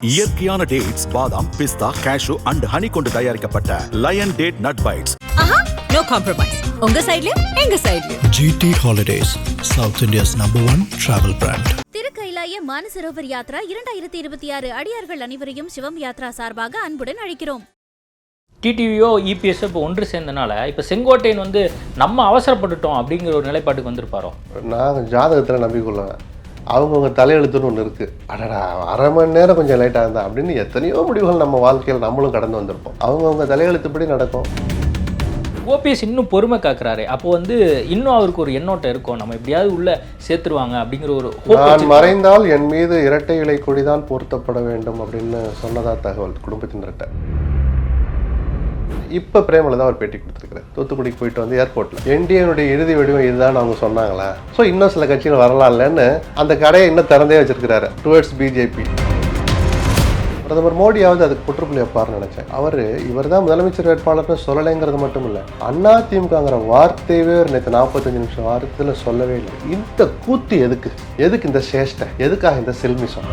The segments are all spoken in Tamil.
இயற்கையான டேட்ஸ் பாதாம் பிஸ்தா கேஷு அண்ட் ஹனி கொண்டு தயாரிக்கப்பட்ட lion date nut bites no compromise உங்க சைடுலயும் எங்க சைடுலயும் GT Holidays, South India's number one travel brand. திருக்கைலாய Manasarovar Yatra இரண்டாயிரத்தி இருபத்தி ஆறு அடியார்கள் அனைவரையும் சிவம் யாத்ரா சார்பாக அன்புடன் அழைக்கிறோம். டிடிவியோ இபிஎஸ் இப்போ ஒன்று சேர்ந்தனால இப்போ செங்கோட்டையன் வந்து நம்ம அவசரப்பட்டுட்டோம் அப்படிங்கிற ஒரு நிலைப்பாட்டுக்கு வந்திருப்பாரோ? நான் ஜாதகத்தில் நம்பிக்கொள்ளுவேன் அவங்கவுங்க தலையெழுத்துன்னு ஒன்று இருக்குது அடடா அரை மணி நேரம் கொஞ்சம் லேட்டாக இருந்தா அப்படின்னு எத்தனையோ முடிவுகள் நம்ம வாழ்க்கையில் நம்மளும் கடந்து வந்திருப்போம். அவங்கவுங்க தலையெழுத்துப்படி நடக்கும். ஓபிஎஸ் இன்னும் பொறுமை காக்குறாரு. அப்போ வந்து இன்னும் அவருக்கு ஒரு எண்ணோட்டம் இருக்கும். நம்ம எப்படியாவது உள்ள சேர்த்துருவாங்க அப்படிங்கிற ஒரு நான். மறைந்தால் என் மீது இரட்டை இலை கொடிதான் பொருத்தப்பட வேண்டும் அப்படின்னு சொன்னதா தகவல் குடும்பத்தினர்கிட்ட. இப்போ பிரேமில் தான் அவர் பேட்டி கொடுத்துருக்காரு தூத்துக்குடிக்கு போயிட்டு வந்து ஏர்போர்ட்டில் என்டிஏனுடைய இறுதி வடிவம் இதுதான் அவங்க சொன்னாங்களா? ஸோ இன்னும் சில கட்சிகள் வரலாம்லன்னு அந்த கடையை இன்னும் திறந்தே வச்சிருக்கிறாரு டுவர்ட்ஸ் பிஜேபி பிரதமர் மோடியாவது அதுக்கு புற்றுப்புள்ளி வைப்பார்னு நினைச்சேன். அவர் இவர் தான் முதலமைச்சர் வேட்பாளர்னு சொல்லலைங்கிறது மட்டும் இல்லை அண்ணா திமுகங்கிற வார்த்தையவே ஒரு நேற்று நாற்பத்தஞ்சு நிமிஷம் வாரத்தில் சொல்லவே இல்லை. இந்த கூத்து எதுக்கு? எதுக்கு இந்த சேஷ்டை? எதுக்காக இந்த சில்மிஷம்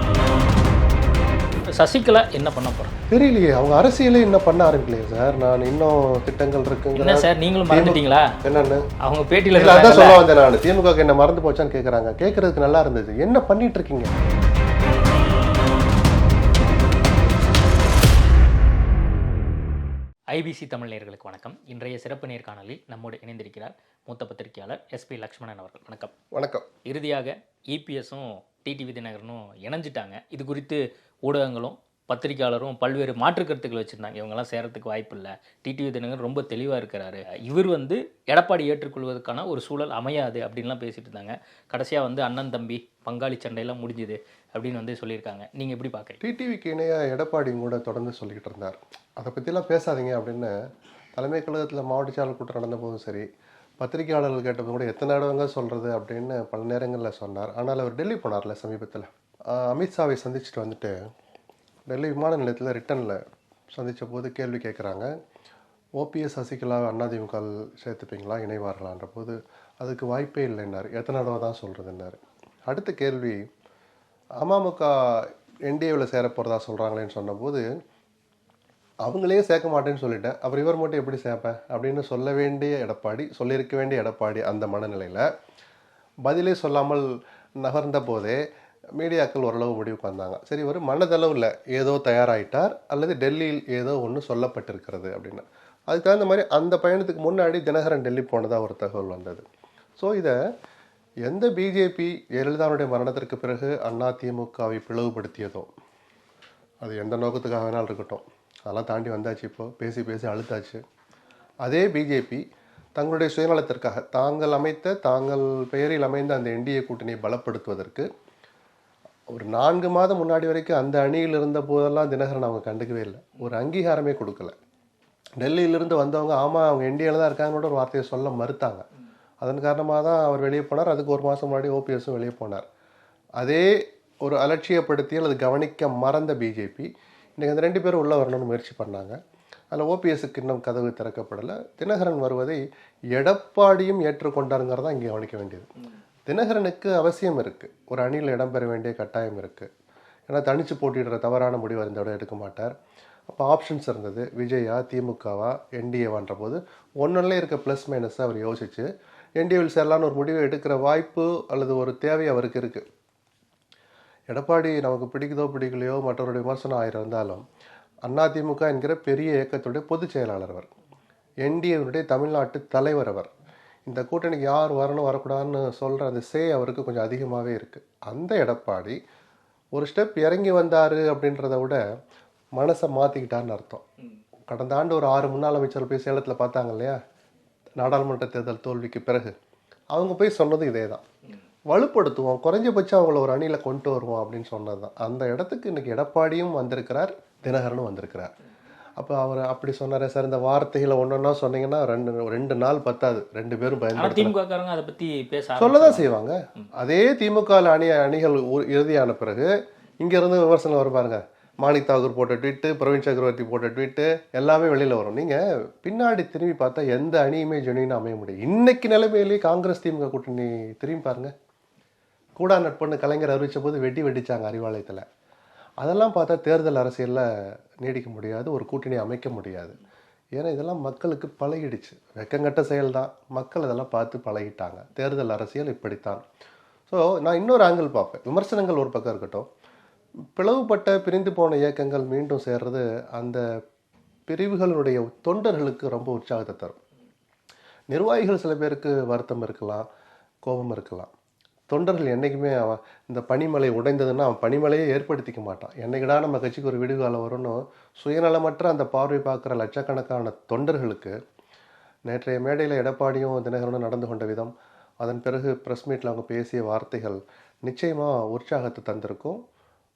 சசிகலா என்ன பண்ண போறோம் தெரியலையே அவங்க அரசியலே இன்னும் பண்ண ஆரம்பிக்கலையே சார். நான் இன்னும் திட்டங்கள் என்ன இருக்குங்கிற சார் நீங்களும் மறந்துட்டீங்களா? என்னன்னு? அவங்க பேட்டியில அதான் சொல்ல வந்தேன் நான். திமுக என்ன மறந்து போச்சான்னு கேட்குறாங்க கேட்கறதுக்கு நல்லா இருந்தது. என்ன பண்ணிட்டு இருக்கீங்க? ஐபிசி தமிழ் நேயர்களுக்கு வணக்கம். இன்றைய சிறப்பு நேர்காணலில் நம்மோடு இணைந்திருக்கிறார் மூத்த பத்திரிகையாளர் எஸ்பி லக்ஷ்மணன் அவர்கள். வணக்கம். வணக்கம். இறுதியாக இபிஎஸும் டிடிவி தினகரனும் இணைஞ்சிட்டாங்க. இது குறித்து ஊடகங்களும் பத்திரிகையாளரும் பல்வேறு மாற்று கருத்துக்கள் வச்சுருந்தாங்க. இவங்கெல்லாம் சேரத்துக்கு வாய்ப்பு இல்லை டிடிவி தினகரன் ரொம்ப தெளிவாக இருக்கிறாரு. இவர் வந்து எடப்பாடி ஏற்றுக்கொள்வதற்கான ஒரு சூழல் அமையாது அப்படின்லாம் பேசிட்டு இருந்தாங்க. கடைசியாக வந்து அண்ணன் தம்பி பங்காளி சண்டையெல்லாம் முடிஞ்சுது அப்படின்னு வந்து சொல்லியிருக்காங்க. நீங்கள் எப்படி பார்க்குறீங்க டிடிவிக்கு இணையாக எடப்பாடி கூட தொடர்ந்து சொல்லிக்கிட்டு இருந்தார். அதை பற்றிலாம் பேசாதீங்க அப்படின்னு தலைமை கழகத்தில் மாவட்ட செயலாளர் கூட்டம் நடந்த போதும் சரி பத்திரிகையாளர்கள் கேட்டபோது கூட எத்தனை இடங்க சொல்கிறது அப்படின்னு பல நேரங்களில் சொன்னார். ஆனால் அவர் டெல்லி போனார்ல சமீபத்தில். அமித்ஷாவை சந்திச்சுட்டு வந்துட்டு டெல்லி விமான நிலையத்தில் ரிட்டனில் சந்தித்த போது கேள்வி கேட்குறாங்க ஓபிஎஸ் சசிகலா அதிமுக சேர்த்துப்பீங்களா இணைவார்களான்ற போது அதுக்கு வாய்ப்பே இல்லைன்னார். எத்தனை தடவை தான் சொல்கிறதுன்னார் அடுத்த கேள்வி அமமுக என்டிஏவில் சேர போகிறதா சொல்கிறாங்களேன்னு சொன்னபோது அவங்களே சேர்க்க மாட்டேன்னு சொல்லிட்டேன். அப்புறம் இவர் மட்டும் எப்படி சேர்ப்பேன்? அப்படின்னு சொல்ல வேண்டிய எடப்பாடி சொல்லியிருக்க வேண்டிய எடப்பாடி அந்த மனநிலையில் பதிலே சொல்லாமல் நகர்ந்த போதே மீடியாக்கள் ஓரளவு முடிவுக்கு வந்தாங்க. சரி ஒரு மனதளவில் ஏதோ தயாராயிட்டார் அல்லது டெல்லியில் ஏதோ ஒன்று சொல்லப்பட்டிருக்கிறது அப்படின்னு. அதுக்கு தகுந்த மாதிரி அந்த பயணத்துக்கு முன்னாடி தினகரன் டெல்லி போனதாக ஒரு தகவல் வந்தது. ஸோ இதை எந்த பிஜேபி ஜெயலலிதாவுடைய மரணத்திற்கு பிறகு அண்ணா திமுகவை பிளவுபடுத்தியதோ அது எந்த நோக்கத்துக்காக வேணாலும் இருக்கட்டும். அதெல்லாம் தாண்டி வந்தாச்சு இப்போது பேசி பேசி அழுத்தாச்சு அதே பிஜேபி தங்களுடைய சுயநலத்திற்காக தாங்கள் அமைத்த தாங்கள் பெயரில் அமைந்த அந்த என்டிஏ கூட்டணியை பலப்படுத்துவதற்கு ஒரு நான்கு மாதம் முன்னாடி வரைக்கும் அந்த அணியில் இருந்த போதெல்லாம் தினகரன் அவங்க கண்டுக்கவே இல்லை. ஒரு அங்கீகாரமே கொடுக்கல. டெல்லியிலிருந்து வந்தவங்க ஆமாம் அவங்க என்டிஏல தான் இருக்காங்கன்னு ஒரு வார்த்தையை சொல்ல மறுத்தாங்க. அதன் காரணமாக தான் அவர் வெளியே போனார். அதுக்கு ஒரு மாதம் முன்னாடி ஓபிஎஸும் வெளியே போனார். அதே ஒரு அலட்சியப்படுத்தி அல்லது கவனிக்க மறந்த பிஜேபி இன்றைக்கி அந்த ரெண்டு பேரும் உள்ளே வரணும்னு முயற்சி பண்ணாங்க. அதில் ஓபிஎஸ்க்கு இன்னும் கதவு திறக்கப்படலை. தினகரன் வருவதை எடப்பாடியும் ஏற்றுக்கொண்டாருங்கிறதான் இங்கே கவனிக்க வேண்டியது. தினகரனுக்கு அவசியம் இருக்குது ஒரு அணியில் இடம்பெற வேண்டிய கட்டாயம் இருக்குது ஏன்னா தனித்து போட்டிடுற தவறான முடிவு இந்த இடம் எடுக்க மாட்டார். அப்போ ஆப்ஷன்ஸ் இருந்தது. விஜயா திமுகவா என்டிஏவான்ற போது ஒன்றுல இருக்க ப்ளஸ் மைனஸை அவர் யோசிச்சு என்டிஏவில் சேரலான்னு ஒரு முடிவை எடுக்கிற வாய்ப்பு அல்லது ஒரு தேவை அவருக்கு இருக்குது எடப்பாடி நமக்கு பிடிக்குதோ பிடிக்கலையோ மற்றவருடைய விமர்சனம் ஆயிரம் இருந்தாலும் அதிமுக என்கிற பெரிய இயக்கத்துடைய பொதுச் செயலாளர் அவர் என்டிஏவினுடைய தமிழ்நாட்டு தலைவர் அவர். இந்த கூட்டணிக்கு யார் வரணும் வரக்கூடாதுன்னு சொல்கிற அந்த சே அவருக்கு கொஞ்சம் அதிகமாகவே இருக்குது அந்த எடப்பாடி ஒரு ஸ்டெப் இறங்கி வந்தார் அப்படின்றத விட மனசை மாற்றிக்கிட்டான்னு அர்த்தம். கடந்த ஆண்டு ஒரு ஆறு முன்னாள் அமைச்சர் போய் சேலத்தில் பார்த்தாங்க இல்லையா? நாடாளுமன்ற தேர்தல் தோல்விக்கு பிறகு. அவங்க போய் சொன்னது இதே தான் வலுப்படுத்துவோம். குறைஞ்சபட்சம் அவங்கள ஒரு அணியில் கொண்டு வருவோம் அப்படின்னு சொன்னது தான் அந்த இடத்துக்கு இன்னைக்கு எடப்பாடியும் வந்திருக்கிறார் தினகரனும் வந்திருக்கிறார். அப்போ அவர் அப்படி சொன்னாரே சார் இந்த வார்த்தைகளை ஒன்றொன்னா சொன்னீங்கன்னா ரெண்டு ரெண்டு நாள் பத்தாது. ரெண்டு பேரும் காரங்க அதை பற்றி பேச சொல்லதான் செய்வாங்க. அதே திமுக அணி அணிகள் இறுதியான பிறகு இங்க இருந்து விமர்சனம் வரும் பாருங்க. மாணிக் தாகூர் போட்ட ட்வீட்டு பிரவீன் சக்கரவர்த்தி போட்ட ட்வீட்டு எல்லாமே வெளியில வரும். நீங்க பின்னாடி திரும்பி பார்த்தா எந்த அணியுமே ஜெனியூனா அமைய முடியும் இன்னைக்கு நிலைமையிலேயே காங்கிரஸ் திமுக கூட்டணி திரும்பி பாருங்க. கூடா நட்புன்னு கலைஞர் அறிவித்த போது வெட்டி வெடிச்சாங்க அறிவாலயத்தில். அதெல்லாம் பார்த்தா தேர்தல் அரசியலில் நீடிக்க முடியாது ஒரு கூட்டணி அமைக்க முடியாது. ஏன்னா இதெல்லாம் மக்களுக்கு பழகிடுச்சு. வெக்கங்கட்ட செயல் தான் மக்கள் அதெல்லாம் பார்த்து பழகிட்டாங்க. தேர்தல் அரசியல் இப்படித்தான். ஸோ நான் இன்னொரு ஆங்கிள் பார்ப்பேன். விமர்சனங்கள் ஒரு பக்கம் இருக்கட்டும். பிளவுபட்ட பிரிந்து போன இயக்கங்கள் மீண்டும் சேர்றது அந்த பிரிவுகளுடைய தொண்டர்களுக்கு ரொம்ப உற்சாகத்தை தரும். நிர்வாகிகள் சில பேருக்கு வருத்தம் இருக்கலாம் கோபம் இருக்கலாம். தொண்டர்கள் என்றைக்குமே அவன் இந்த பனிமலை உடைந்ததுன்னா அவன் பனிமலையை ஏற்படுத்திக்க மாட்டான். என்னைக்கிடா நம்ம கட்சிக்கு ஒரு விடுகாலம் வரும்னு சுயநலமற்ற அந்த பார்வை பார்க்குற லட்சக்கணக்கான தொண்டர்களுக்கு நேற்றைய மேடையில் எடப்பாடியும் தினகரனும் நடந்து கொண்ட விதம் அதன் பிறகு ப்ரெஸ் மீட்டில் அவங்க பேசிய வார்த்தைகள் நிச்சயமாக உற்சாகத்தை தந்திருக்கும்.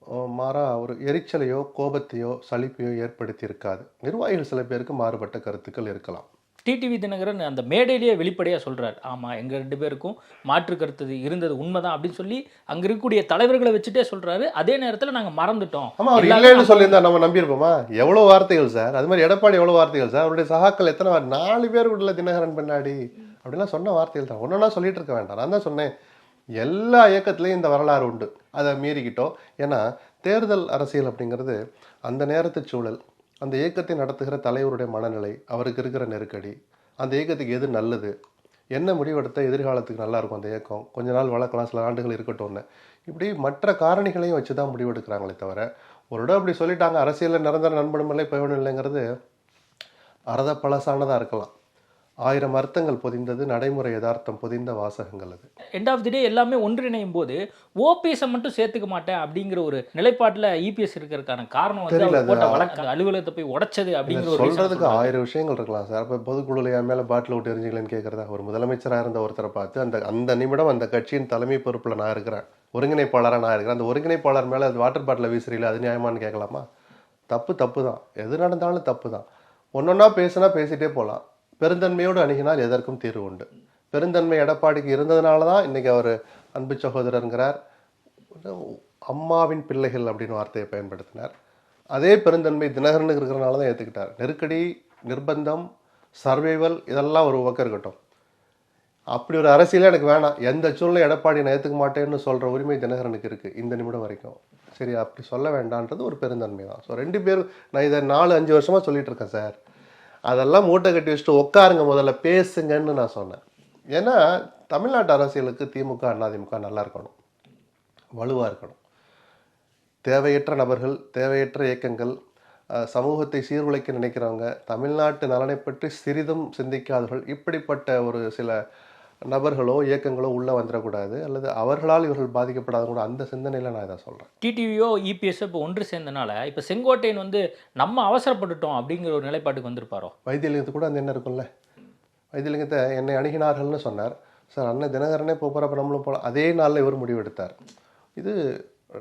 மாறாக மாறா ஒரு எரிச்சலையோ கோபத்தையோ சலிப்பையோ ஏற்படுத்தி இருக்காது. நிர்வாகிகள் சில பேருக்கு மாறுபட்ட கருத்துக்கள் இருக்கலாம். டிடிவி தினகரன் அந்த மேடையிலேயே வெளிப்படையாக சொல்றார். ஆமாம் எங்கள் ரெண்டு பேருக்கும் மாற்று கருத்து இருந்தது உண்மைதான் அப்படின்னு சொல்லி அங்கே இருக்கக்கூடிய தலைவர்களை வச்சுட்டே சொல்றாரு. அதே நேரத்தில் நாங்கள் மறந்துட்டோம். ஆமா அவர் எல்லாரும் இல்லைன்னு சொல்லியிருந்தா நம்ம நம்பியிருப்போமா? எவ்வளோ வார்த்தைகள் சார்? அது மாதிரி எடப்பாடி எவ்வளோ வார்த்தைகள் சார்? அவருடைய சகாக்கள் எத்தனை நாலு பேர் உள்ள தினகரன் பின்னாடி. அப்படிலாம் சொன்ன வார்த்தைகள் தான். ஒன்றா சொல்லிட்டு இருக்க வேண்டாம். நான் தான் சொன்னேன். எல்லா இயக்கத்துலேயும் இந்த வரலாறு உண்டு. அதை மீறிக்கிட்டோம். ஏன்னா தேர்தல் அரசியல் அப்படிங்கிறது அந்த நேரத்து சூழல் அந்த இயக்கத்தை நடத்துகிற தலைவருடைய மனநிலை அவருக்கு இருக்கிற நெருக்கடி அந்த இயக்கத்துக்கு எது நல்லது என்ன முடிவெடுத்த எதிர்காலத்துக்கு நல்லாயிருக்கும் அந்த இயக்கம் கொஞ்ச நாள் வளர்க்கலாம் சில ஆண்டுகள் இருக்கட்டும்னு. இப்படி மற்ற காரணிகளையும் வச்சு தான் முடிவெடுக்கிறாங்களே தவிர ஒரு இடம் அப்படி சொல்லிட்டாங்க அரசியலில் நிரந்தர நண்பனும் இல்லை போயணும் இல்லைங்கிறது அறத பழசானதாக இருக்கலாம். ஆயிரம் அர்த்தங்கள் பொதிந்தது நடைமுறை யதார்த்தம் பொதிந்த வாசகங்கள் அது. எண்ட் ஆஃப் தி டே எல்லாமே ஒன்றிணையும் போது ஓபிஎஸை மட்டும் சேர்த்துக்க மாட்டேன் அப்படிங்கிற ஒரு நிலைப்பாட்டில் இபிஎஸ் இருக்கிறதுக்கான காரணம் வந்து வழக்கு அலுவலகத்தை போய் உடைச்சது அப்படிங்கிற சொல்றதுக்கு. ஆயிரம் விஷயங்கள் இருக்கலாம் சார். இப்போ பொதுக்குழுல என் மேலே பாட்டில் விட்டு எரிஞ்சிங்களேன்னு கேட்குறதா ஒரு முதலமைச்சராக இருந்த ஒருத்தரை பார்த்து அந்த அந்த நிமிடம் அந்த கட்சியின் தலைமை பொறுப்பில் நான் இருக்கிறேன். ஒருங்கிணைப்பாளராக நான் இருக்கிறேன். அந்த ஒருங்கிணைப்பாளர் மேலே அது வாட்டர் பாட்டில் வீசுறீங்களா? அது நியாயமான்னு கேட்கலாமா தப்பு தப்பு தான் எது நடந்தாலும் தப்பு தான் ஒன்றொன்னா பேசுனா பேசிட்டே போகலாம் பெருந்தன்மையோடு அணுகினால் எதற்கும் தீர்வு உண்டு. பெருந்தன்மை எடப்பாடிக்கு இருந்ததுனால தான் இன்றைக்கி அவர் அன்பு சகோதரங்கிறார் அம்மாவின் பிள்ளைகள் அப்படின்னு வார்த்தையை பயன்படுத்தினார். அதே பெருந்தன்மை தினகரனுக்கு இருக்கிறனால தான் ஏற்றுக்கிட்டார் நெருக்கடி நிர்பந்தம் சர்வைவல் இதெல்லாம் ஒரு பக்கம் இருக்கட்டும். அப்படி ஒரு அரசியலே எனக்கு வேணாம். எந்த சூழ்நிலை எடப்பாடி நான் ஏற்றுக்க மாட்டேன்னு சொல்கிற உரிமை தினகரனுக்கு இருக்குது இந்த நிமிடம் வரைக்கும். சரி அப்படி சொல்ல வேண்டான்றது ஒரு பெருந்தன்மை தான் ஸோ ரெண்டு பேரும் நான் இதை நாலு அஞ்சு வருஷமாக சொல்லிகிட்டு இருக்கேன் சார். அதெல்லாம் மூட்டை கட்டி வச்சுட்டு உட்காருங்க முதல்ல பேசுங்கன்னு நான் சொன்னேன். ஏன்னா தமிழ்நாட்டு அரசியலுக்கு திமுக அதிமுக நல்லா இருக்கணும். வலுவாக இருக்கணும். தேவையற்ற நபர்கள் தேவையற்ற இயக்கங்கள் சமூகத்தை சீர்குலைக்க நினைக்கிறவங்க தமிழ்நாட்டு நலனை பற்றி சிறிதும் சிந்திக்காதவர்கள் இப்படிப்பட்ட ஒரு சில நபர்களோ இயக்கங்களோ உள்ளே வந்துடக்கூடாது. அல்லது அவர்களால் இவர்கள் பாதிக்கப்படாத கூட அந்த சிந்தனையில் நான் இதை சொல்கிறேன் டிடிவியோ இபிஎஸ் இப்போ ஒன்று சேர்ந்தனால இப்போ செங்கோட்டையன் வந்து நம்ம அவசரப்பட்டுட்டோம் அப்படிங்கிற ஒரு நிலைப்பாட்டுக்கு வந்திருப்பாரோ? வைத்தியலிங்கத்து கூட அந்த எண்ணம் இருக்கும்ல. வைத்தியலிங்கத்தை என்னை அணுகினார்கள்னு சொன்னார். சார் அண்ணன் தினகரனே போகிறப்ப நம்மளும் போகலாம் அதே நாளில் இவர் முடிவெடுத்தார். இது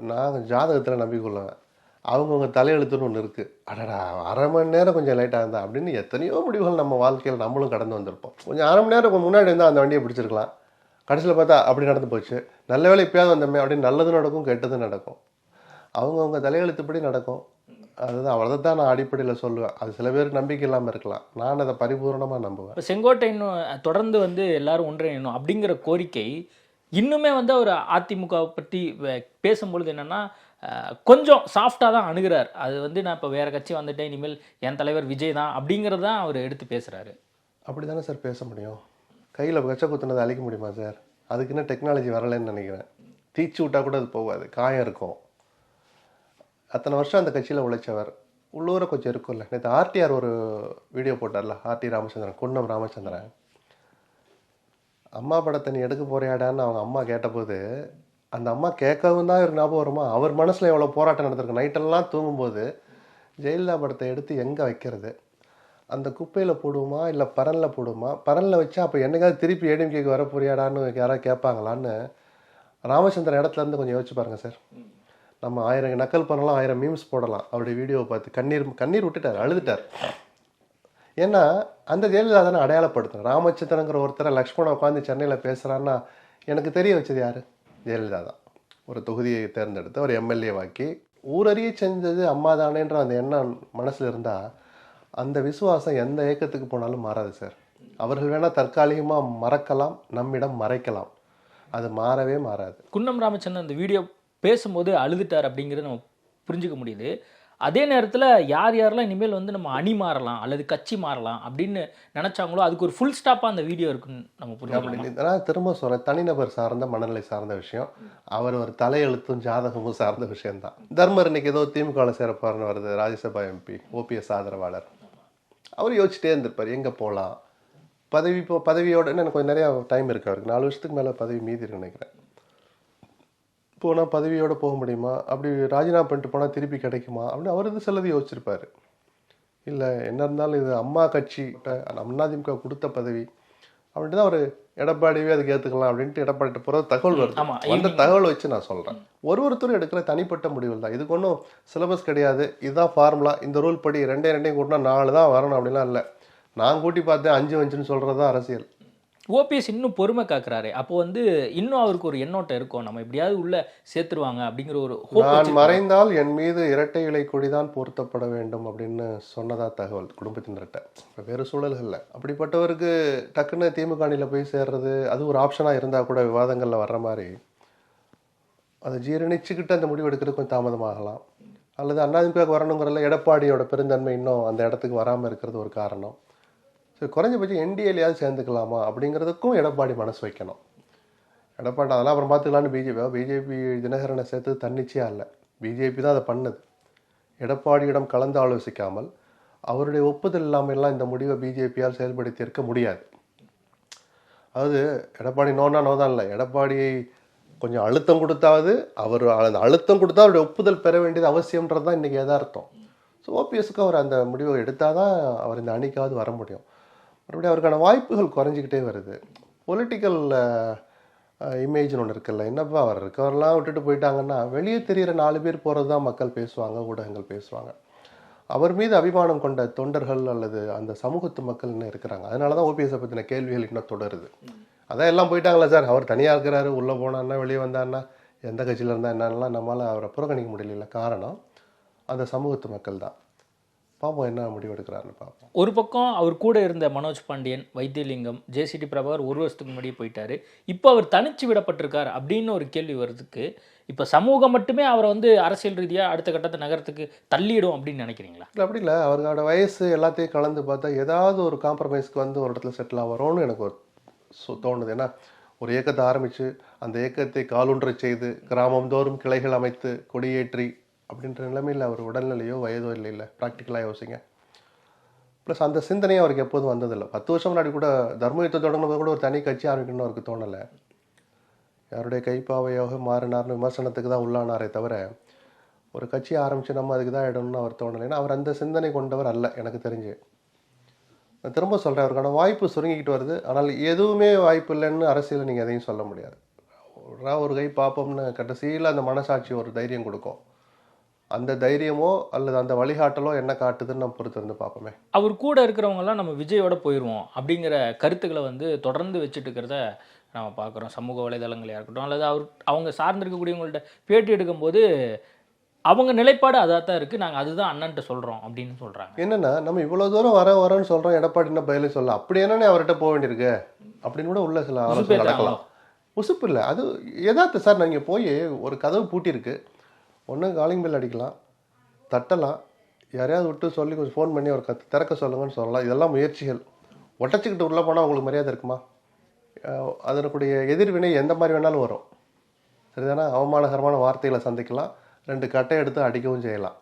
நான் ஜாதகத்தில் நம்பிக்கொள்ளுவேன் அவங்கவுங்க தலையெழுத்துன்னு ஒன்று இருக்குது அடடா அரை மணி நேரம் கொஞ்சம் லேட்டாக இருந்தா அப்படின்னு எத்தனையோ முடிவுகள் நம்ம வாழ்க்கையில் நம்மளும் கடந்து வந்திருப்போம். கொஞ்சம் அரை மணி நேரம் கொஞ்சம் முன்னாடி இருந்தால் அந்த வண்டியை பிடிச்சிருக்கலாம். கடைசியில் பார்த்தா அப்படி நடந்து போச்சு. நல்ல வேலை இப்போயாவது வந்தோமே அப்படின்னு நல்லதும் நடக்கும் கெட்டதும் நடக்கும். அவங்கவுங்க தலையெழுத்துப்படி நடக்கும். அதுதான் அவ்வளோ தான் நான் அடிப்படையில் சொல்லுவேன். அது சில பேருக்கு நம்பிக்கை இல்லாமல் இருக்கலாம். நான் அதை பரிபூர்ணமாக நம்புவேன். இப்போ செங்கோட்டையன் தொடர்ந்து வந்து எல்லாரும் ஒன்றிணையணும் அப்படிங்கிற கோரிக்கை இன்னுமே வந்து அவர் அதிமுகவை பற்றி பேசும்பொழுது என்னென்னா கொஞ்சம் சாஃப்டாக தான் அணுகிறார். அது வந்து நான் இப்போ வேறு கட்சி வந்துட்டேன் இனிமேல் என் தலைவர் விஜய் தான் அப்படிங்கிறது தான் அவர் எடுத்து பேசுகிறாரு அப்படி தானே சார் பேச முடியும்? கையில் கச்ச குத்துனதை அழிக்க முடியுமா சார்? அதுக்கு இன்னும் டெக்னாலஜி வரலைன்னு நினைக்கிறேன். தீச்சு விட்டால் கூட அது போகாது காயம் இருக்கும். அத்தனை வருஷம் அந்த கட்சியில் உழைச்சவர். உள்ளூர கொஞ்சம் இருக்கும்ல. நேற்று ஆர்டிஆர் ஒரு வீடியோ போட்டார்ல ஆர்டி ராமச்சந்திரன் குன்னம் ராமச்சந்திரன். அம்மா படத்தை நீ எடுக்க போறியாடான்னு அவங்க அம்மா கேட்டபோது அந்த அம்மா கேட்கவும் தான் ஞாபகம் வருமா? அவர் மனசில் எவ்வளோ போராட்டம் நடந்திருக்கு? நைட்டெல்லாம் தூங்கும்போது ஜெயலலிதா படத்தை எடுத்து எங்கே வைக்கிறது? அந்த குப்பையில் போடுவோமா? இல்லை பரனில் போடுவோமா? பரனில் வச்சா அப்போ என்னைக்காவது திருப்பி ஏடிஎம்கேக்கு வர புரியாடான்னு யாராவது கேட்பாங்களான்னு ராமச்சந்திரன் இடத்துல இருந்து கொஞ்சம் யோசிச்சு பாருங்கள் சார். நம்ம ஆயிரம் நக்கல் பண்ணலாம் ஆயிரம் மீம்ஸ் போடலாம். அவருடைய வீடியோவை பார்த்து கண்ணீர் கண்ணீர் விட்டுட்டார் அழுதுட்டார். ஏன்னா அந்த ஜெயலலிதா தானே அடையாளப்படுத்தணும் ராமச்சந்திரங்கிற ஒருத்தரை லக்ஷ்மணன் உட்காந்து சென்னையில் பேசுகிறான்னா எனக்கு தெரிய வச்சது யார்? ஜெயலலிதா தான். ஒரு தொகுதியை தேர்ந்தெடுத்து ஒரு எம்எல்ஏ வாக்கி ஊரறிய செஞ்சது அம்மா தானேன்ற அந்த எண்ணம் மனசில் இருந்தால் அந்த விசுவாசம் எந்த இயக்கத்துக்கு போனாலும் மாறாது சார். அவர்கள் வேணால் தற்காலிகமாக மறக்கலாம் நம்மிடம் மறைக்கலாம். அது மாறவே மாறாது. குன்னம் ராமச்சந்திரன் அந்த வீடியோ பேசும்போது அழுதுட்டார் அப்படிங்கிறது நம்ம புரிஞ்சுக்க முடியுது. அதே நேரத்தில் யார் யாரெல்லாம் இனிமேல் வந்து நம்ம அணி மாறலாம் அல்லது கட்சி மாறலாம் அப்படின்னு நினச்சாங்களோ அதுக்கு ஒரு ஃபுல் ஸ்டாப்பாக அந்த வீடியோ இருக்குன்னு நம்ம புரிஞ்சுக்கலாம்? அப்படி திரும்ப சொல்கிறேன் தனிநபர் சார்ந்த மனநிலை சார்ந்த விஷயம். அவர் ஒரு தலையெழுத்தும் ஜாதகமும் சார்ந்த விஷயம்தான். தர்மர் இன்னைக்கு ஏதோ திமுகவில் சேரப்பாருன்னு வருது ராஜ்யசபா எம்பி ஓபிஎஸ் ஆதரவாளர். அவர் யோசிச்சுட்டே இருந்திருப்பார் எங்கே போகலாம் பதவி இப்போ பதவியோட இன்னும் கொஞ்சம் நிறையா டைம் இருக்கு அவருக்கு. நாலு வருஷத்துக்கு மேலே பதவி மீதி இருக்குன்னு நினைக்கிறேன். போனால் பதவியோட போக முடியுமா? அப்படி ராஜினாமா பண்ணிட்டு போனால் திருப்பி கிடைக்குமா? அப்படின்னு அவர் இது சிலது யோசிச்சிருப்பாரு. இல்லை என்ன இருந்தாலும் இது அம்மா கட்சி அண்ணாதிமுக கொடுத்த பதவி. அப்படின்ட்டு தான் ஒரு எடப்பாடியே அதுக்கு ஏற்றுக்கலாம் அப்படின்ட்டு எடப்பாடிட்டு போகிற தகவல் வருது. அந்த தகவல் வச்சு நான் சொல்கிறேன் ஒரு ஒருத்தரும் எடுக்கிற தனிப்பட்ட முடிவுகள் தான். இதுக்கு ஒன்றும் சிலபஸ் கிடையாது. இதுதான் ஃபார்முலா இந்த ரூல் படி ரெண்டே ரெண்டையும் கூட்டினா நாலு தான் வரணும் அப்படிலாம் இல்லை. நான் கூட்டி பார்த்தேன் அஞ்சு அஞ்சுன்னு சொல்கிறது தான் அரசியல். ஓபிஎஸ் இன்னும் பொறுமை காக்குறாரு. அப்போ வந்து இன்னும் அவருக்கு ஒரு எண்ணோட்டம் இருக்கும். நம்ம எப்படியாவது உள்ள சேர்த்துருவாங்க அப்படிங்கிற ஒரு நான். மறைந்தால் என் மீது இரட்டை இலை கொடிதான் பொருத்தப்பட வேண்டும் அப்படின்னு சொன்னதா தகவல் குடும்பத்தினர்கிட்ட. இப்போ வேறு சூழல்களில். அப்படிப்பட்டவருக்கு டக்குன்னு திமுக அணியில் போய் சேர்றது அது ஒரு ஆப்ஷனாக இருந்தால் கூட விவாதங்களில் வர்ற மாதிரி அதை ஜீரணிச்சுக்கிட்டு அந்த முடிவு எடுக்கிறது கொஞ்சம் தாமதமாகலாம். அல்லது அண்ணாதிமுக வரணுங்கிறதுல எடப்பாடியோட பெருந்தன்மை இன்னும் அந்த இடத்துக்கு வராமல் இருக்கிறது ஒரு காரணம். ஸோ குறைஞ்சபட்சம் என்டிஏலையாவது சேர்ந்துக்கலாமா? அப்படிங்கிறதுக்கும் எடப்பாடி மனசு வைக்கணும். எடப்பாடி அதெல்லாம் அப்புறம் பார்த்துக்கலான்னு பிஜேபி பிஜேபி தினகரனை சேர்த்து தன்னிச்சையாக இல்லை. பிஜேபி தான் அதை பண்ணுது. எடப்பாடியிடம் கலந்து ஆலோசிக்காமல் அவருடைய ஒப்புதல் இல்லாமல் எல்லாம் இந்த முடிவை பிஜேபியால் செயல்படுத்தி இருக்க முடியாது. அதாவது எடப்பாடி நோனா நோ தான் இல்லை. எடப்பாடியை கொஞ்சம் அழுத்தம் கொடுத்தாவது அவர் அந்த அழுத்தம் கொடுத்தா அவருடைய ஒப்புதல் பெற வேண்டியது அவசியம்ன்றது தான் இன்றைக்கி எதார்த்தம் ஸோ ஓபிஎஸ்க்கு அவர் அந்த முடிவை எடுத்தால் தான் அவர் இந்த அணிக்காவது வர முடியும். மறுபடியும் அவருக்கான வாய்ப்புகள் குறைஞ்சிக்கிட்டே வருது. பொலிட்டிக்கல் இமேஜ்னு ஒன்று இருக்குல்ல என்னப்பா அவர் இருக்கவரெல்லாம் விட்டுட்டு போயிட்டாங்கன்னா வெளியே தெரிகிற நாலு பேர் போகிறது தான் மக்கள் பேசுவாங்க ஊடகங்கள் பேசுவாங்க. அவர் மீது அபிமானம் கொண்ட தொண்டர்கள் அல்லது அந்த சமூகத்து மக்கள் இன்னும் இருக்கிறாங்க. அதனால தான் ஓபிஎஸை பற்றின கேள்விகள் இன்னும் தொடருது. அதான் எல்லாம் போயிட்டாங்களா சார்? அவர் தனியாக இருக்கிறாரு உள்ளே போனான்னா வெளியே வந்தான்னா எந்த கட்சியில் இருந்தால் என்னன்னலாம் நம்மளால் அவரை புறக்கணிக்க முடியல. காரணம் அந்த சமூகத்து மக்கள் தான் பார்ப்போம் என்ன முடிவு எடுக்கிறாருன்னு பார்ப்போம் ஒரு பக்கம் அவர் கூட இருந்த மனோஜ் பாண்டியன் வைத்தியலிங்கம் ஜேசிடி பிரபாகர் ஒரு வருஷத்துக்கு முன்னாடியே போயிட்டாரு. இப்போ அவர் தனிச்சு விடப்பட்டிருக்கார் அப்படின்னு ஒரு கேள்வி வருதுக்கு இப்போ சமூகம் மட்டுமே அவரை வந்து அரசியல் ரீதியாக அடுத்த கட்டத்தை நகரத்துக்கு தள்ளிடும் அப்படின்னு நினைக்கிறீங்களா? இல்லை அப்படி இல்லை. அவரோட வயசு எல்லாத்தையும் கலந்து பார்த்தா ஏதாவது ஒரு காம்ப்ரமைஸ்க்கு வந்து ஒரு இடத்துல செட்டில் ஆகிறோன்னு எனக்கு ஒரு தோணுது. ஏன்னா ஒரு இயக்கத்தை ஆரம்பித்து அந்த இயக்கத்தை காலூன்றச் செய்து கிராமம் தோறும் கிளைகள் அமைத்து கொடியேற்றி அப்படின்ற நிலைமையில் அவர் உடல்நிலையோ வயதோ இல்லை இல்லை. ப்ராக்டிக்கலாக யோசிங்க. ப்ளஸ் அந்த சிந்தனையும் அவருக்கு எப்போதும் வந்ததில்லை. பத்து வருஷம் முன்னாடி கூட தர்ம யுத்தம் தொடங்கும்போது கூட ஒரு தனி கட்சி ஆரம்பிக்கணும்னு அவருக்கு தோணலை. யாருடைய கைப்பாவையாக மாறினார்னு விமர்சனத்துக்கு தான் உள்ளானாரே தவிர ஒரு கட்சி ஆரம்பித்து நம்ம அதுக்கு தான் இடம்னு அவர் தோணலை. ஏன்னா அவர் அந்த சிந்தனை கொண்டவர் அல்ல எனக்கு தெரிஞ்சு. நான் திரும்ப சொல்கிறேன் அவருக்கான வாய்ப்பு சுருங்கிக்கிட்டு வருது. ஆனால் எதுவுமே வாய்ப்பு இல்லைன்னு அரசியலில் நீங்கள் எதையும் சொல்ல முடியாது. ஒரு கை பார்ப்போம்னு கடைசியில் அந்த மனசாட்சி ஒரு தைரியம் கொடுக்கும். அந்த தைரியமோ அல்லது அந்த வழிகாட்டலோ என்ன காட்டுதுன்னு நம்ம பொறுத்து இருந்து பார்ப்போமே. அவர் கூட இருக்கிறவங்கலாம் நம்ம விஜயோட போயிடுவோம் அப்படிங்கிற கருத்துக்களை வந்து தொடர்ந்து வச்சுட்டு இருக்கிறத நம்ம பார்க்குறோம். சமூக வலைதளங்களையாக இருக்கட்டும் அல்லது அவர் அவங்க சார்ந்திருக்கக்கூடியவங்கள்ட்ட பேட்டி எடுக்கும்போது அவங்க நிலைப்பாடு அதாக தான் இருக்குது நாங்கள் அதுதான் அண்ணன்ட்ட சொல்கிறோம் அப்படின்னு சொல்கிறாங்க என்னன்னா நம்ம இவ்வளோ தூரம் வர வரேன்னு சொல்கிறோம் எடப்பாடி என்ன பதிலே சொல்ல அப்படி என்னன்னே அவர்கிட்ட போக வேண்டியிருக்கு. அப்படின்னு கூட உள்ள சில? நடக்கலாம். உசுப்பு இல்லை. அது எதார்த்த சார் நீங்கள் போய் ஒரு கதவு பூட்டியிருக்கு. ஒன்று காலிங் பெல் அடிக்கலாம். தட்டலாம். யாரையாவது விட்டு சொல்லி கொஞ்சம் ஃபோன் பண்ணி ஒரு கத்து திறக்க சொல்லுங்கன்னு சொல்லலாம். இதெல்லாம் முயற்சிகள். ஒட்டச்சிக்கிட்டு உள்ளே போனால் உங்களுக்கு மரியாதை இருக்குமா? அதனுடைய எதிர்வினை எந்த மாதிரி வேணாலும் வரும். சரிதானா? அவமானகரமான வார்த்தைகளை சந்திக்கலாம். ரெண்டு கட்டை எடுத்து அடிக்கவும் செய்யலாம்.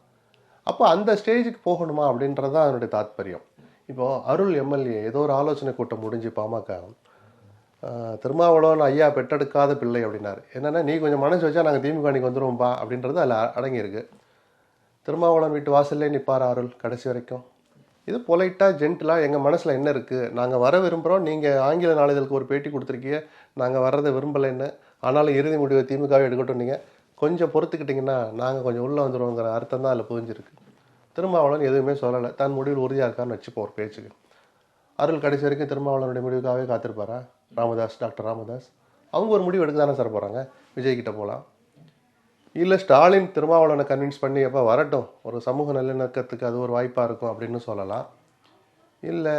அப்போ அந்த ஸ்டேஜுக்கு போகணுமா அப்படின்றது தான் அதனுடைய தாத்பரியம். இப்போது அருள் எம்எல்ஏ ஏதோ ஒரு ஆலோசனை கூட்டம் முடிஞ்சு பாமக திருமாவளவன் ஐயா பெற்றெடுக்காத பிள்ளை அப்படின்னாரு. என்னென்னா நீ கொஞ்சம் மனசு வச்சா நாங்கள் திமுக அணிக்கு வந்துருவோம்பா அப்படின்றது அதில் அடங்கியிருக்கு. திருமாவளவன் வீட்டு வாசல்லே நிற்பார் அருள் கடைசி வரைக்கும். இது பொலைட்டாக ஜென்டிலாக எங்கள் மனசில் என்ன இருக்குது நாங்கள் வர விரும்புகிறோம் நீங்கள் ஆங்கில நாளிதழுக்கு ஒரு பேட்டி கொடுத்துருக்கீங்க நாங்கள் வர்றதை விரும்பலைன்னு ஆனாலும் இறுதி முடிவை திமுகவே எடுக்கட்டும் நீங்கள் கொஞ்சம் பொறுத்துக்கிட்டிங்கன்னா நாங்கள் கொஞ்சம் உள்ளே வந்துடுவோங்கிற அர்த்தம் தான் அதில் புரிஞ்சிருக்கு. திருமாவளவன் எதுவுமே சொல்லலை. தன் முடிவில் உறுதியாக இருக்கான்னு வச்சுப்போம் ஒரு பேச்சுக்கு. அருள் கடைசி வரைக்கும் திருமாவளவனுடைய முடிவுக்காகவே காத்திருப்பாரா? ராமதாஸ் டாக்டர் ராமதாஸ். அவங்க ஒரு முடிவு எடுக்க தானே சார் போகிறாங்க விஜய்கிட்ட போகலாம் இல்லை ஸ்டாலின் திருமாவளவனை கன்வின்ஸ் பண்ணி எப்போ வரட்டும். ஒரு சமூக நல்லிணக்கத்துக்கு அது ஒரு வாய்ப்பாக இருக்கும் அப்படின்னு சொல்லலாம். இல்லை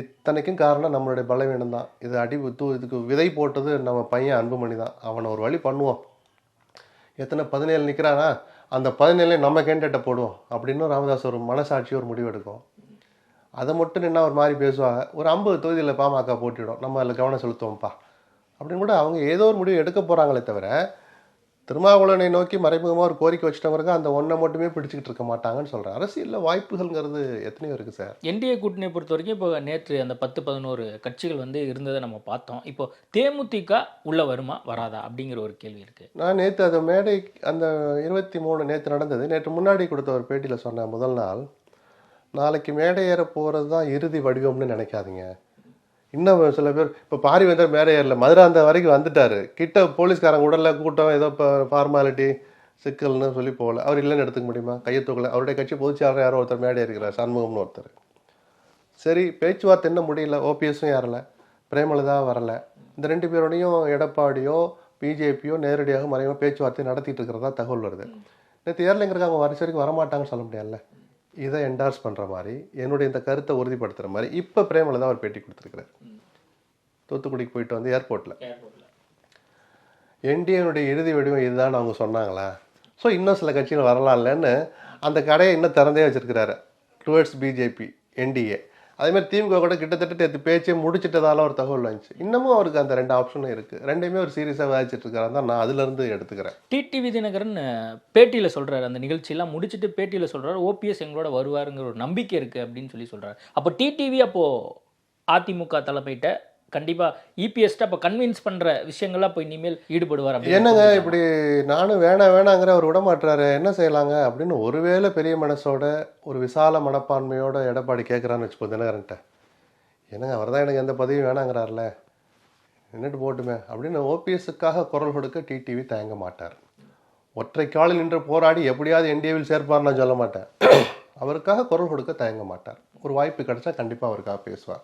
இத்தனைக்கும் காரணம் நம்மளுடைய பலவீனம் தான். இது அடி தூ இதுக்கு விதை போட்டது நம்ம பையன் அன்புமணி தான். அவனை ஒரு வழி பண்ணுவோம். எத்தனை பதினேழு நிற்கிறானா அந்த பதினேழு நம்ம கேண்டிடேட்டை போடுவோம் அப்படின்னு ராமதாஸ் ஒரு மனசாட்சி ஒரு முடிவு எடுக்கும். அதை மட்டும் நின்னா ஒரு மாதிரி பேசுவாங்க. ஒரு ஐம்பது தொகுதியில் பாமக போட்டிடும் நம்ம அதில் கவனம் செலுத்துவோம்ப்பா. அப்படின்னு கூட அவங்க ஏதோ ஒரு முடிவு எடுக்க போகிறாங்களே தவிர திருமாவளவனை நோக்கி மறைமுகமாக ஒரு கோரிக்கை வச்சிட்டவங்க அந்த ஒன்றை மட்டுமே பிடிச்சிக்கிட்டு இருக்க மாட்டாங்கன்னு சொல்கிறேன் அரசியலில் வாய்ப்புகள்ங்கிறது எத்தனையோ இருக்குது சார். என்டிஏ கூட்டணியை பொறுத்த வரைக்கும் இப்போ நேற்று அந்த பத்து பதினோரு கட்சிகள் வந்து இருந்ததை நம்ம பார்த்தோம். இப்போ தேமுதிக உள்ள வருமா வராதா அப்படிங்கிற ஒரு கேள்வி இருக்கு. நான் நேற்று அந்த மேடை அந்த இருபத்தி மூணு நேற்று நடந்தது. நேற்று முன்னாடி கொடுத்த ஒரு பேட்டியில் சொன்னேன் முதல் நாள் நாளைக்கு மேடை ஏற போகிறது தான் இறுதி வடிவம்னு நினைக்காதீங்க. இன்னும் சில பேர் இப்போ பாரிவேந்தர் மேடை ஏறல மதுராந்த வரைக்கும் வந்துட்டார். கிட்ட போலீஸ்காரங்க உடல்ல கூட்டம் ஏதோ இப்போ ஃபார்மாலிட்டி சிக்கல்னு சொல்லி போகல. அவர் இல்லைன்னு எடுத்துக்க முடியுமா? கையை தூக்கல. அவருடைய கட்சி பொதுச்சாளர் யாரோ ஒருத்தர் மேடை இருக்கிறார் சண்முகம்னு ஒருத்தர். சரி பேச்சுவார்த்தை என்ன முடியல. ஓபிஎஸும் ஏறலை. பிரேமலதா வரல. இந்த ரெண்டு பேரோடையும் எடப்பாடியோ பிஜேபியோ நேரடியாக மறைவாக பேச்சுவார்த்தை நடத்திட்டு இருக்கிறதா தகவல் வருது. நேற்று ஏர்லைங்கிறக்கு அவங்க வரிசை வரைக்கும் வரமாட்டாங்கன்னு சொல்ல முடியாதுல்ல. இதை என்டார்ஸ் பண்ணுற மாதிரி என்னுடைய இந்த கருத்தை உறுதிப்படுத்துகிற மாதிரி இப்போ பிரேமலதா ஒரு பேட்டி கொடுத்துருக்குறாரு. தூத்துக்குடிக்கு போயிட்டு வந்து ஏர்போர்ட்டில் என்டிஏனுடைய இறுதி வடிவம் இதுதான் அவங்க சொன்னாங்களா? ஸோ இன்னும் சில கட்சிகள் வரலாம்லன்னு அந்த கடையை இன்னும் திறந்தே வச்சிருக்கிறாரு. டுவர்ட்ஸ் பிஜேபி என்டிஏ அதே மாதிரி திமுக கூட கிட்டத்தட்ட நேற்று பேச்சே முடிச்சிட்டதால ஒரு தகவல் வந்துச்சு. இன்னமும் அவருக்கு அந்த ரெண்டு ஆப்ஷனும் இருக்குது ரெண்டையுமே ஒரு சீரியஸாக விளையாச்சிட்டு இருக்காரு தான் நான் அதுலேருந்து எடுத்துக்கிறேன். டிடிவி தினகரன் பேட்டியில் சொல்றாரு. அந்த நிகழ்ச்சியெல்லாம் முடிச்சுட்டு பேட்டியில் சொல்றாரு. ஓபிஎஸ் எங்களோட வருவாருங்கிற ஒரு நம்பிக்கை இருக்கு அப்படின்னு சொல்லி சொல்றாரு. அப்போ டிடிவி அப்போ அதிமுக தலைமையிட்ட கண்டிப்பா இபிஎஸ்ட அப்போ கன்வின்ஸ் பண்ற விஷயங்கள்லாம் இப்போ இனிமேல் ஈடுபடுவார் என்னங்க. இப்படி நானும் வேணாம் வேணாங்கிற அவர் விட மாட்டுறாரு என்ன செய்யலாங்க அப்படின்னு ஒருவேளை பெரிய மனசோட ஒரு விசால மனப்பான்மையோட எடப்பாடி கேட்குறான்னு வச்சுக்கோ தினகரன்ட்ட. என்னங்க அவர் தான் எனக்கு எந்த பதவியும் வேணாங்கிறார்ல. நின்றுட்டு போட்டுமே அப்படின்னு ஓபிஎஸ்ஸுக்காக குரல் கொடுக்க டிடிவி தயங்க மாட்டார். ஒற்றை காலில் நின்று போராடி எப்படியாவது என்டிஏவில் சேர்ப்பார் நான் சொல்ல மாட்டேன். அவருக்காக குரல் கொடுக்க தயங்க மாட்டார். ஒரு வாய்ப்பு கிடைச்சா கண்டிப்பாக அவருக்காக பேசுவார்.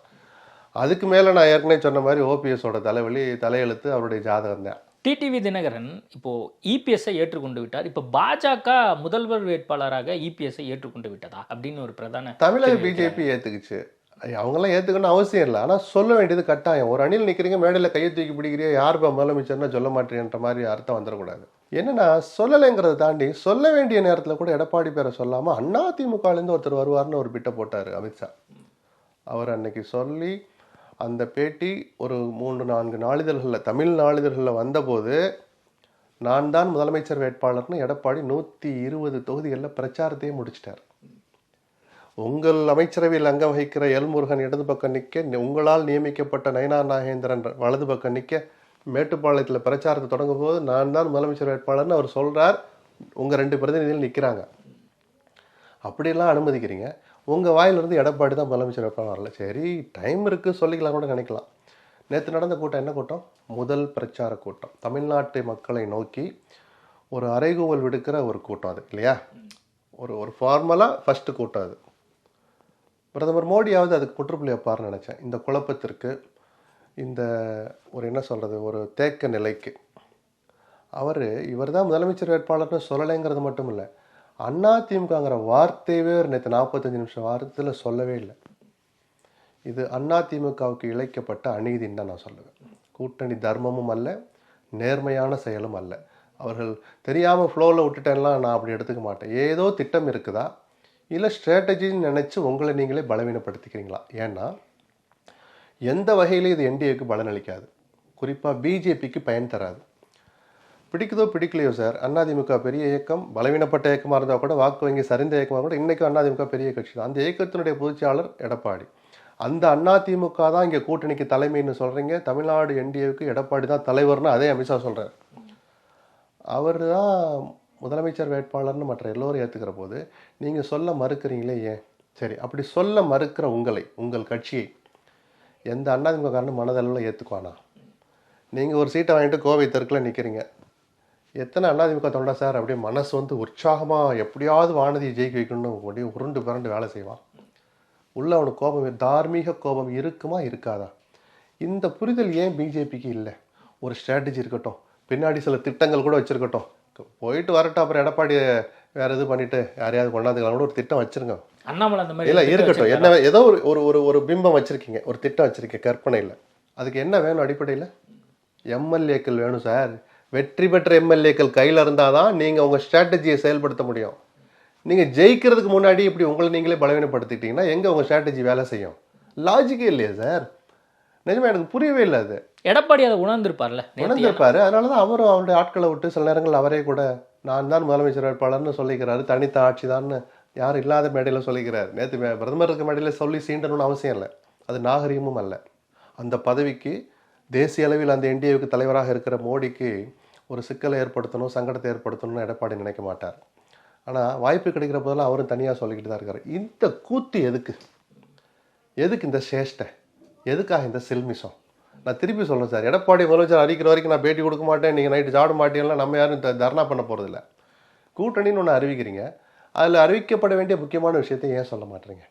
அதுக்கு மேலே நான் ஏற்கனவே சொன்ன மாதிரி ஓபிஎஸோட தலைவலி தலையெழுத்து அவருடைய ஜாதகம் தான். டிடிவி தினகரன் இப்போ இபிஎஸ்ஐ ஏற்றுக்கொண்டு விட்டார். இப்போ பாஜக முதல்வர் வேட்பாளராக இபிஎஸ்ஐ ஏற்றுக்கொண்டு விட்டதா அப்படின்னு ஒரு பிரதான தமிழக பிஜேபி ஏத்துக்குச்சு. ஐய, அவங்கெல்லாம் ஏத்துக்கணும் அவசியம் இல்லை. ஆனால் சொல்ல வேண்டியது கட்டாயம். ஒரு அணியில் நிற்கிறீங்க மேடையில் கையை தூக்கி பிடிக்கிறியா யார் இப்போ முதலமைச்சர்னு சொல்ல மாட்டேன்ற மாதிரி அர்த்தம் வந்துடக்கூடாது. என்னன்னா சொல்லலைங்கிறத தாண்டி சொல்ல வேண்டிய நேரத்தில் கூட எடப்பாடி பேரை சொல்லாமல் அதிமுகலேருந்து ஒருத்தர் வருவார்னு ஒரு பிட்டை போட்டார் அமித்ஷா. அவர் அன்னைக்கு சொல்லி அந்த பேட்டி ஒரு மூன்று நான்கு நாளிதழ்களில் தமிழ் நாளிதழ்களில் வந்தபோது நான் தான் முதலமைச்சர் வேட்பாளர்னு எடப்பாடி நூற்றி இருபது தொகுதிகளில் பிரச்சாரத்தையே முடிச்சிட்டார். உங்கள் அமைச்சரவையில் அங்கம் வகிக்கிற எல்முருகன் இடது பக்கம் நிற்க உங்களால் நியமிக்கப்பட்ட நயனார் நாகேந்திரன் வலது பக்கம் நிற்க மேட்டுப்பாளையத்தில் பிரச்சாரத்தை தொடங்கும் போது நான் தான் முதலமைச்சர் வேட்பாளர்னு அவர் சொல்கிறார் உங்கள் ரெண்டு பிரதிநிதிகள் நிற்கிறாங்க அப்படியெல்லாம் அனுமதிக்கிறீங்க. உங்கள் வாயிலிருந்து எடப்பாடி தான் முதலமைச்சர் வேட்பாளர் வரல. சரி டைம் இருக்குது சொல்லிக்கலாம் கூட நினைக்கலாம். நேற்று நடந்த கூட்டம் என்ன கூட்டம்? முதல் பிரச்சார கூட்டம். தமிழ்நாட்டு மக்களை நோக்கி ஒரு அறைகூவல் விடுக்கிற ஒரு கூட்டம் அது இல்லையா? ஒரு ஒரு ஃபார்மலாக ஃபஸ்ட்டு கூட்டம் அது. பிரதமர் மோடியாவது அதுக்கு முற்றுப்புள்ளி வைப்பார்னு நினச்சேன். இந்த குழப்பத்திற்கு இந்த ஒரு என்ன சொல்கிறது ஒரு தேக்க நிலைக்கு. அவர் இவர் தான் முதலமைச்சர் வேட்பாளர்னு சொல்லலைங்கிறது மட்டும் இல்லை அதிமுகங்கிற வார்த்தையவே ஒரு நேற்று நாற்பத்தஞ்சு நிமிஷம் வாரத்தில் சொல்லவே இல்லை. இது அதிமுகவுக்கு இழைக்கப்பட்ட அநீதின்னு தான் நான் சொல்லுவேன். கூட்டணி தர்மமும் அல்ல நேர்மையான செயலும் அல்ல. அவர்கள் தெரியாமல் ஃப்ளோவில் விட்டுட்டேன்லாம் நான் அப்படி எடுத்துக்க மாட்டேன். ஏதோ திட்டம் இருக்குதா? இல்லை ஸ்ட்ராட்டஜின்னு நினச்சி உங்களை நீங்களே பலவீனப்படுத்திக்கிறீங்களா? ஏன்னா எந்த வகையிலும் இது என்டிஏக்கு பலனளிக்காது. குறிப்பாக பிஜேபிக்கு பயன் தராது. பிடிக்குதோ பிடிக்கலையோ சார். அதிமுக பெரிய இயக்கம் பலவீனப்பட்ட இயக்கமாக இருந்தால் கூட வாக்கு வங்கி சரிந்த இயக்கமாக கூட இன்றைக்கும் அதிமுக பெரிய கட்சி தான். அந்த இயக்கத்தினுடைய பொதுச்சாளர் எடப்பாடி. அந்த அதிமுக தான் இங்கே கூட்டணிக்கு தலைமைன்னு சொல்கிறீங்க தமிழ்நாடு என்டிஏவுக்கு எடப்பாடி தான் தலைவர்னு அதே அமித்ஷா சொல்கிறார் அவர் தான் முதலமைச்சர் வேட்பாளர்னு மற்ற எல்லோரும் ஏற்றுக்கிற போது நீங்கள் சொல்ல மறுக்கிறீங்களே ஏன்? சரி அப்படி சொல்ல மறுக்கிற உங்களை உங்கள் கட்சியை எந்த அண்ணாதிமுகக்காரனும் மனதளவில் ஏற்றுக்குவானா நீங்கள் ஒரு சீட்டை வாங்கிட்டு கோவை தெற்கில் நிற்கிறீங்க எத்தனை அண்ணாதிமுக தொண்டா சார் அப்படியே மனசு வந்து உற்சாகமாக எப்படியாவது வானதியை ஜெயிக்க வைக்கணும்னு அப்படியே உருண்டு பிறண்டு வேலை செய்வான். உள்ள அவனுக்கு கோபம் தார்மீக கோபம் இருக்குமா இருக்காதா? இந்த புரிதல் ஏன் பிஜேபிக்கு இல்லை? ஒரு ஸ்ட்ராட்டஜி இருக்கட்டும் பின்னாடி சில திட்டங்கள் கூட வச்சிருக்கட்டும். போயிட்டு வரட்டும் அப்புறம் எடப்பாடி வேற இது பண்ணிட்டு யாரையாவது கொண்டாந்துக்கலாம் கூட ஒரு திட்டம் வச்சிருங்க. அண்ணாமலை அந்த மாதிரி இல்ல இருக்கட்டும்? என்ன ஏதோ ஒரு ஒரு ஒரு ஒரு பிம்பம் வச்சிருக்கீங்க ஒரு திட்டம் வச்சிருக்கீங்க கற்பனையில். அதுக்கு என்ன வேணும் அடிப்படையில்? எம்எல்ஏக்கள் வேணும் சார். வெற்றி பெற்ற எம்எல்ஏக்கள் கையில் இருந்தால் தான் நீங்கள் உங்கள் ஸ்ட்ராட்டஜியை செயல்படுத்த முடியும். நீங்கள் ஜெயிக்கிறதுக்கு முன்னாடி இப்படி உங்களை நீங்களே பலவீனப்படுத்திட்டீங்கன்னா எங்கே உங்கள் ஸ்ட்ராட்டஜி வேலை செய்யும்? லாஜிக்கே இல்லையா சார் நிஜமா எனக்கு புரியவே இல்லை அது. எடப்பாடி அதை உணர்ந்திருப்பார்ல உணர்ந்திருப்பாரு. அதனால தான் அவரும் அவருடைய ஆட்களை விட்டு சில நேரங்கள் அவரே கூட நான் தான் முதலமைச்சர் வேட்பாளர்னு சொல்லிக்கிறாரு. தனித்த ஆட்சி தான்னு யாரும் இல்லாத மேடையில் சொல்லிக்கிறார். நேற்று பிரதமர் இருக்க மேடையில் சொல்லி சீண்டணும்னு அவசியம் இல்லை. அது நாகரிகமும் அல்ல. அந்த பதவிக்கு தேசிய அளவில் அந்த என்டிஏவுக்கு தலைவராக இருக்கிற மோடிக்கு ஒரு சிக்கலை ஏற்படுத்தணும் சங்கடத்தை ஏற்படுத்தணும்னு எடப்பாடி நினைக்க மாட்டார். ஆனால் வாய்ப்பு கிடைக்கிற போதெல்லாம் அவரும் தனியாக சொல்லிக்கிட்டு தான் இருக்கார். இந்த கூத்து எதுக்கு? எதுக்கு இந்த சேஷ்டை? எதுக்காக இந்த சில்மிஷம்? நான் திருப்பி சொல்கிறேன் சார். எடப்பாடி முதலமைச்சர் அறிக்கிற வரைக்கும் நான் பேட்டி கொடுக்க மாட்டேன். நீங்கள் நைட்டு சாப்பிட மாட்டீங்கன்னா நம்ம யாரும் த- தர்ணா பண்ண போகிறதில்ல கூட்டணின்னு ஒன்று அறிவிக்கிறீங்க. அதில் அறிவிக்கப்பட வேண்டிய முக்கியமான விஷயத்தை ஏன் சொல்ல மாட்டேறீங்க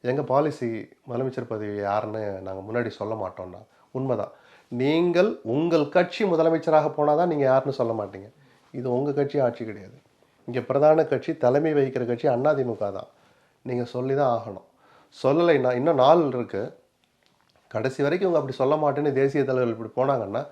எங்கள் பாலிசி முதலமைச்சர் பதவி யாருன்னு நாங்கள் முன்னாடி சொல்ல மாட்டோம்னா உண்மைதான். நீங்கள் உங்கள் கட்சி முதலமைச்சராக போனால் தான் நீங்கள் யாருன்னு சொல்ல மாட்டீங்க. இது உங்கள் கட்சி ஆட்சி கிடையாது. இங்கே பிரதான கட்சி தலைமை வகிக்கிற கட்சி அதிமுக தான். நீங்கள் சொல்லி தான் ஆகணும். சொல்லலைன்னா இன்னும் நாள் இருக்குது கடைசி வரைக்கும் இவங்க அப்படி சொல்ல மாட்டேன்னு தேசிய தலைவர்கள் இப்படி போனாங்கன்னா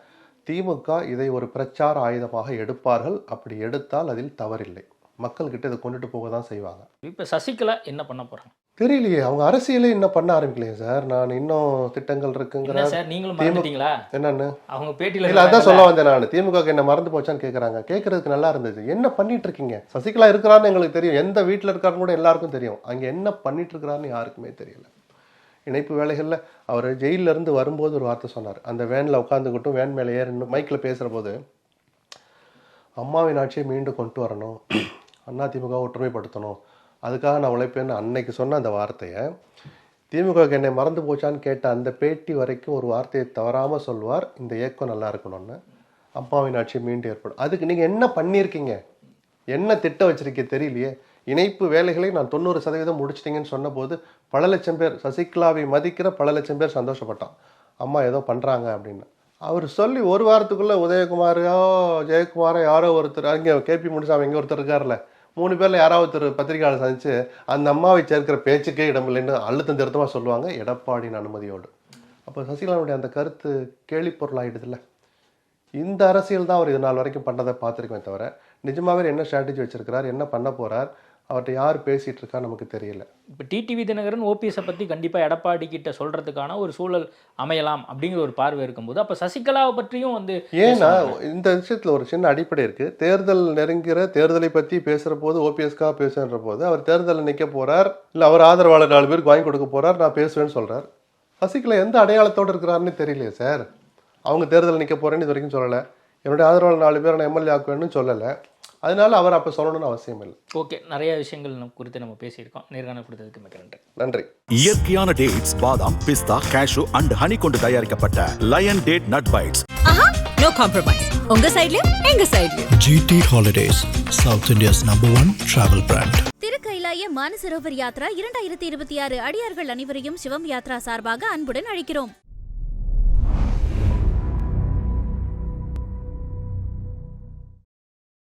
திமுக இதை ஒரு பிரச்சார ஆயுதமாக எடுப்பார்கள். அப்படி எடுத்தால் அதில் தவறில்லை. மக்கள்கிட்ட இதை கொண்டுட்டு போக தான் செய்வாங்க. இப்ப சசிகலா என்ன பண்ண போறாங்க? தெரியலையே அவங்க அரசியலே இன்னும் பண்ண ஆரம்பிக்கலையே சார். நான் இன்னும் திட்டங்கள் இருக்குங்கிற சார் நீங்களும் மறந்துட்டீங்களா? என்னன்னு? அவங்க பேட்டியில இல்ல அதான் சொல்ல வந்தேன் நான். திமுக என்ன மறந்து போச்சான்னு கேக்குறாங்க. கேட்கறதுக்கு நல்லா இருந்துச்சு என்ன பண்ணிட்டு இருக்கீங்க? சசிகலா இருக்கிறான்னு எங்களுக்கு தெரியும். எந்த வீட்டில் இருக்காருன்னு கூட எல்லாருக்கும் தெரியும். அங்க என்ன பண்ணிட்டு இருக்கிறாருன்னு யாருக்குமே தெரியல. இணைப்பு வேலைகள்ல அவர் ஜெயில்ல இருந்து வரும்போது ஒரு வார்த்தை சொன்னார். அந்த வேன்ல உட்காந்துக்கிட்டும் வேன் மேலே ஏறணும் மைக்ல பேசுற போது அம்மாவின் ஆட்சியை மீண்டும் கொண்டு வரணும். அதிமுக ஒற்றுமைப்படுத்தணும். அதுக்காக நான் உழைப்பேன்னு அன்னைக்கு சொன்ன அந்த வார்த்தையை திமுகவுக்கு என்னை மறந்து போச்சான்னு கேட்ட அந்த பேட்டி வரைக்கும் ஒரு வார்த்தையை தவறாமல் சொல்வார் இந்த இயக்கம் நல்லா இருக்கணும்னு. அம்மாவின் ஆட்சி மீண்டும் ஏற்படும். அதுக்கு நீங்கள் என்ன பண்ணியிருக்கீங்க? என்ன திட்டம் வச்சிருக்கீங்க தெரியலையே. இணைப்பு வேலைகளை நான் தொண்ணூறு சதவீதம் முடிச்சிட்டீங்கன்னு சொன்னபோது பல லட்சம் பேர் சசிகலாவை மதிக்கிற பல லட்சம் பேர் சந்தோஷப்பட்டான் அம்மா ஏதோ பண்ணுறாங்க அப்படின்னு. அவர் சொல்லி ஒரு வாரத்துக்குள்ளே உதயகுமாரோ ஜெயக்குமாரோ யாரோ ஒருத்தர் அங்கே கேபி முனிசாமி இங்கே ஒருத்தர் இருக்கார்ல. மூணு பேரில் யாராவது ஒருத்தர் பத்திரிகையாளர் சந்தித்து அந்த அம்மாவை சேர்க்கிற பேச்சுக்கே இடமில்லைன்னு அழுத்தம் திருத்தமாக சொல்லுவாங்க எடப்பாடியின் அனுமதியோடு. அப்போ சசிகலாவுடைய அந்த கருத்து கேலிப்பொருளாகிடுதுல்ல இந்த அரசியல் தான் அவர் இது நாள் வரைக்கும் பண்ணதை பார்த்துருக்கேன் தவிர நிஜமாகவே என்ன ஸ்ட்ராட்டஜி வச்சிருக்கிறார் என்ன பண்ண போகிறார் அவர்கிட்ட யார் பேசிட்டு இருக்கா நமக்கு தெரியல. இப்போ டிடிவி தினகரன் ஓபிஎஸை பற்றி கண்டிப்பாக எடப்பாடி கிட்ட சொல்கிறதுக்கான ஒரு சூழல் அமையலாம் அப்படிங்கிற ஒரு பார்வை இருக்கும்போது அப்போ சசிகலாவை பற்றியும் வந்து ஏன்னா. இந்த விஷயத்துல ஒரு சின்ன அடிப்படை இருக்கு. தேர்தல் நெருங்கிற தேர்தலை பத்தி பேசுற போது ஓபிஎஸ்க்காக பேசுன்ற போது அவர் தேர்தலில் நிக்க போறார் இல்ல அவர் ஆதரவாளர் நாலு பேருக்கு வாங்கி கொடுக்க போறார் நான் பேசுவேன்னு சொல்றார். சசிகலா எந்த அடையாளத்தோட இருக்கிறாருன்னு தெரியலையே சார். அவங்க தேர்தலில் நிக்க போறேன்னு இது வரைக்கும் சொல்லல. என்னுடைய ஆதரவாளர் நாலு பேரை நான் எம்எல்ஏ ஆக்குவேன்னு சொல்லல. அதனால அவர் அப்ப சொல்லணும்னு அவசியம் இல்லை. ஓகே நிறைய விஷயங்கள் நம்ம குறித்து நம்ம பேசியிருக்கோம். நேர்காணல் கொடுத்ததுக்கு மிக்க நன்றி. நன்றி. இயற்கையான டேட்ஸ் பாதாம் பிஸ்தா கேஷு அண்ட் ஹனி கொண்டு தயாரிக்கப்பட்ட lion date nut bites no compromise உங்க சைடுலயும் எங்க சைடுலயும் GT Holidays, South India's number one travel brand. திருக்கைலாய Manasarovar Yatra இரண்டாயிரத்தி இருபத்தி ஆறு அடியார்கள் அனைவரையும் சிவம் யாத்ரா சார்பாக அன்புடன் அழைக்கிறோம்.